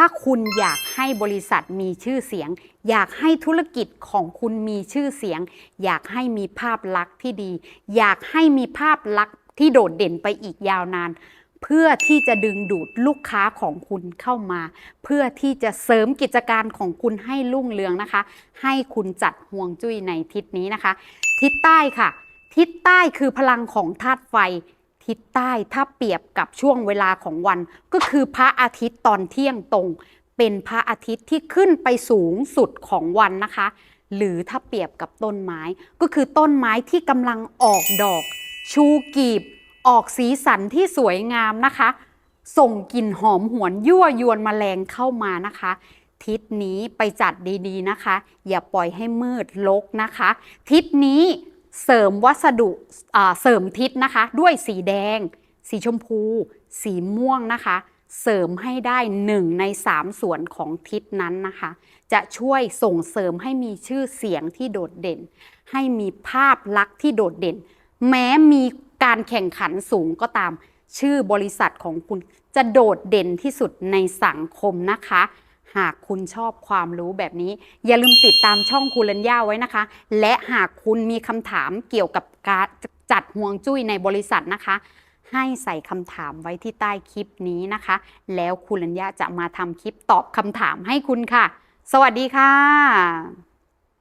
ถ้าคุณอยากให้บริษัทมีชื่อเสียง อยากให้ธุรกิจของคุณมีชื่อเสียง อยากให้มีภาพลักษณ์ที่ดี อยากให้มีภาพลักษณ์ที่โดดเด่นไปอีกยาวนาน เพื่อที่จะดึงดูดลูกค้าของคุณเข้ามา เพื่อที่จะเสริมกิจการของคุณให้รุ่งเรืองนะคะ ให้คุณจัดห่วงจุ้ยในทิศนี้นะคะ ทิศใต้ค่ะ ทิศใต้คือพลังของธาตุไฟ ทิศใต้ถ้าเปรียบกับช่วงเวลาของวัน ก็คือพระอาทิตย์ตอนเที่ยงตรง เป็นพระอาทิตย์ที่ขึ้นไปสูงสุดของวันนะคะ หรือถ้าเปรียบกับต้นไม้ ก็คือต้นไม้ที่กำลังออกดอก ชูกีบ ออกสีสันที่สวยงามนะคะ ส่งกลิ่นหอมหวนยั่วยวนแมลงเข้ามานะคะทิศนี้ไปจัดดีๆนะคะ อย่าปล่อยให้มืดลกนะคะ ทิศนี้ เสริมวัสดุเสริมทิศนะคะ ด้วยสีแดง สีชมพู สีม่วงนะคะ เสริมให้ได้หนึ่งในสามส่วนของทิศนั้นนะคะ จะช่วยส่งเสริมให้มีชื่อเสียงที่โดดเด่น ให้มีภาพลักษณ์ที่โดดเด่น แม้มีการแข่งขันสูงก็ตาม ชื่อบริษัทของคุณจะโดดเด่นที่สุดในสังคมนะคะ หากคุณชอบความรู้แบบนี้ อย่าลืมติดตามช่องคูลัญญาไว้นะคะ และหากคุณมีคำถามเกี่ยวกับการจัดห่วงจุ้ยในบริษัทนะคะ ให้ใส่คำถามไว้ที่ใต้คลิปนี้นะคะ แล้วคูลัญญาจะมาทำคลิปตอบคำถามให้คุณค่ะ สวัสดีค่ะ